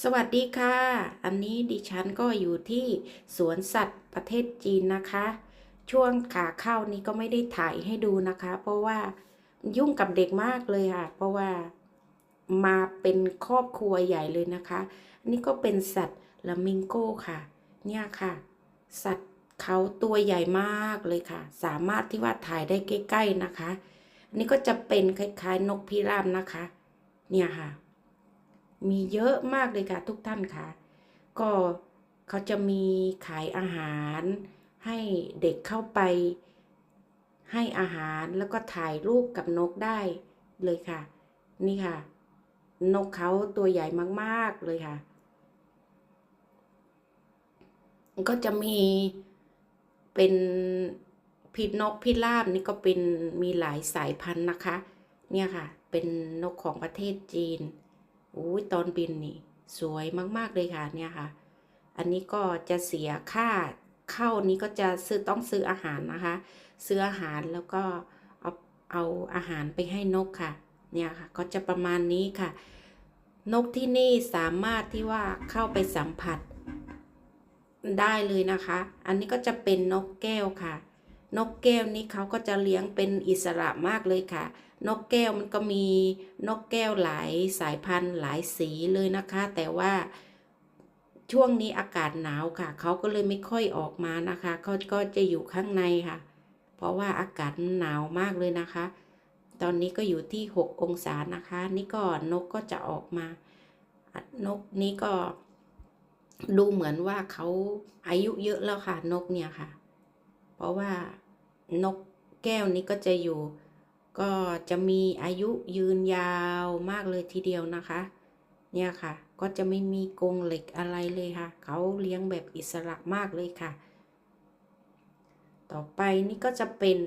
สวัสดีค่ะ อันนี้ดิฉันก็อยู่ที่สวนสัตว์ประเทศจีนนะคะ ช่วงขาเข้านี้ก็ไม่ได้ถ่ายให้ดูนะคะ เพราะว่ายุ่งกับเด็กมากเลยค่ะ เพราะว่ามาเป็นครอบครัวใหญ่เลยนะคะอันนี้ก็เป็นสัตว์ลามิงโก้ค่ะ เนี่ยค่ะ สัตว์เขาตัวใหญ่มากเลยค่ะ สามารถที่ว่าถ่ายได้ใกล้ๆนะคะอันนี้ก็จะเป็นคล้ายๆนกพิราบนะคะ เนี่ยค่ะ มีเยอะมากเลยค่ะทุกท่านค่ะ ก็เขาจะมีขายอาหาร ให้เด็กเข้าไป ให้อาหารแล้วก็ถ่ายรูปกับนกได้เลยค่ะ นี่ค่ะ นกเขาตัวใหญ่มากๆเลยค่ะ ก็จะมีเป็นพิษนกพิราบนี่ก็เป็นมีหลายสายพันธุ์นะคะ เนี่ยค่ะ เป็นนกของประเทศจีน อุ้ยตอนบินนี่ สวยมาก ๆ เลยค่ะเนี่ยค่ะ อันนี้ก็จะเสียค่าเข้านี้ก็จะซื้อต้องซื้ออาหารนะคะ ซื้ออาหารแล้วก็เอาเอาอาหารไปให้นกค่ะ เนี่ยค่ะ ก็จะประมาณนี้ค่ะ นกที่นี่สามารถที่ว่าเข้าไปสัมผัสได้เลยนะคะ อันนี้ก็จะเป็นนกแก้วค่ะ นกแก้วนี้เขาก็จะเลี้ยงเป็นอิสระมากเลยค่ะ นกแก้วมันก็มีนกแก้วหลายสายพันธุ์หลายสีเลยนะคะ แต่ว่าช่วงนี้อากาศหนาวค่ะ เขาก็เลยไม่ค่อยออกมานะคะเขาก็จะอยู่ข้างในค่ะ เพราะว่าอากาศหนาวมากเลยนะคะ ตอนนี้ก็อยู่ที่ 6 องศานะคะ นี่ก็นกก็จะออกมา นกนี้ก็ดูเหมือนว่าเขาอายุเยอะแล้วค่ะนกเนี่ยค่ะ เพราะว่านกแก้วนี้ก็จะอยู่ ก็จะมีอายุยืนยาวมากเลยทีเดียวนะคะ เนี่ยค่ะ ก็จะไม่มีกรงเหล็กอะไรเลยค่ะ เขาเลี้ยงแบบอิสระมากเลยค่ะ ต่อไปนี่ก็จะเป็น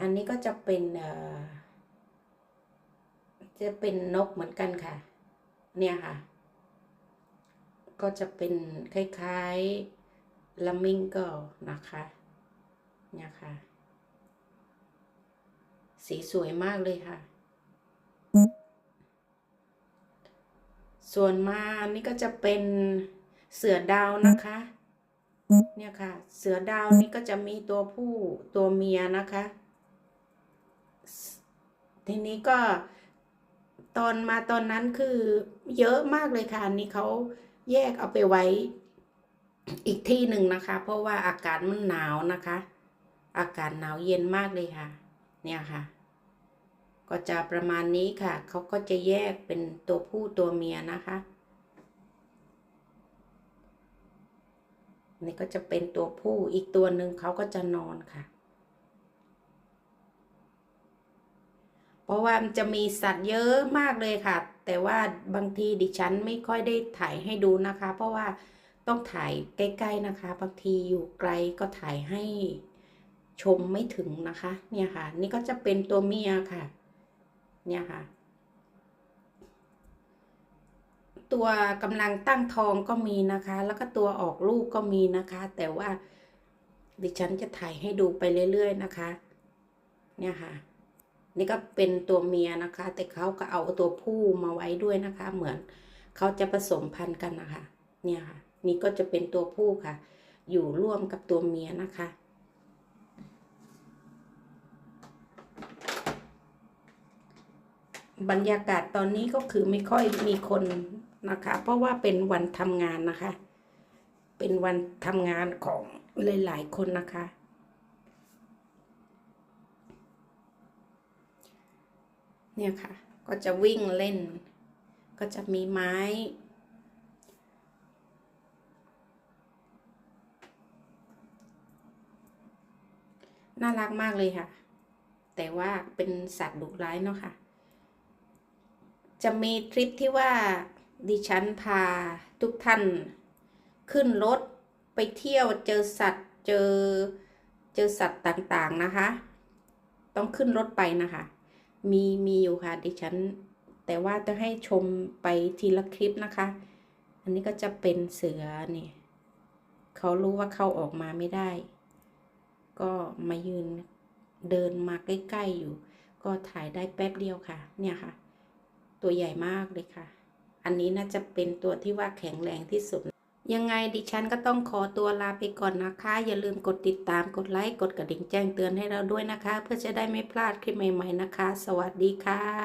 อันนี้ก็จะเป็นเอ่อจะเป็นนกเหมือนกันค่ะ เนี่ยค่ะ ก็จะเป็นคล้ายๆลามิงโกนะคะ เนี่ยค่ะ สีสวยมากเลยค่ะ ส่วนมานี่ก็จะเป็นเสือดาวนะคะ เนี่ยค่ะ เสือดาวนี่ก็จะมีตัวผู้ตัวเมียนะคะ ทีนี้ก็ตอนมาตอนนั้นคือเยอะมากเลยค่ะอันนี่เขาแยกเอาไปไว้อีกที่หนึ่งนะคะ เพราะว่าอากาศมันหนาวนะคะ อากาศหนาวเย็นมากเลยค่ะ เนี่ยค่ะ ก็จะประมาณนี้ค่ะ เขาก็จะแยกเป็นตัวผู้ตัวเมียนะคะนี่ก็จะเป็นตัวผู้อีกตัวหนึ่งเขาก็จะนอนค่ะ เพราะว่ามันจะมีสัตว์เยอะมากเลยค่ะ แต่ว่าบางทีดิฉันไม่ค่อยได้ถ่ายให้ดูนะคะ เพราะว่าต้องถ่ายใกล้ ๆนะคะ บางทีอยู่ไกลก็ถ่ายให้ชมไม่ถึงนะคะ เนี่ยค่ะ นี่ก็จะเป็นตัวเมียค่ะ เนี่ยค่ะ ตัวกำลังตั้งทองก็มีนะคะ แล้วก็ตัวออกลูกก็มีนะคะ แต่ว่าดิฉันจะถ่ายให้ดูไปเรื่อยๆนะคะ เนี่ยค่ะ นี่ก็เป็นตัวเมียนะคะ แต่เขาก็เอาตัวผู้มาไว้ด้วยนะคะ เหมือนเขาจะผสมพันธุ์กันนะคะ เนี่ยค่ะ นี่ก็จะเป็นตัวผู้ค่ะ อยู่ร่วมกับตัวเมียนะคะ บรรยากาศตอนนี้ก็คือไม่ค่อยมีคนนะคะ เพราะว่าเป็นวันทำงานนะคะ เป็นวันทำงานของหลายๆคนนะคะ เนี่ยค่ะ ก็จะวิ่งเล่น ก็จะมีไม้น่ารักมากเลยค่ะ แต่ว่าเป็นสัตว์ดุร้ายเนาะค่ะ จะมีทริปที่ว่าดิฉันพาทุกท่าน ขึ้นรถไปเที่ยวเจอสัตว์เจอเจอสัตว์ต่างๆนะคะ ต้องขึ้นรถไปนะคะ มีมีอยู่ค่ะดิฉัน แต่ว่าจะให้ชมไปทีละคลิปนะคะ อันนี้ก็จะเป็นเสือเนี่ยเขารู้ว่าเข้าออกมาไม่ได้ ก็มายืนเดินมาใกล้ ๆอยู่ ก็ถ่ายได้แป๊บเดียวค่ะ เนี่ยค่ะ ตัวใหญ่มากเลยค่ะ อันนี้น่าจะเป็นตัวที่ว่าแข็งแรงที่สุด ยังไงดิฉันก็ต้องขอตัวลาไปก่อนนะคะ อย่าลืมกดติดตามกดไลค์กดกระดิ่งแจ้งเตือนให้เราด้วยนะคะ เพื่อจะได้ไม่พลาดคลิปใหม่ ๆนะคะ สวัสดีค่ะ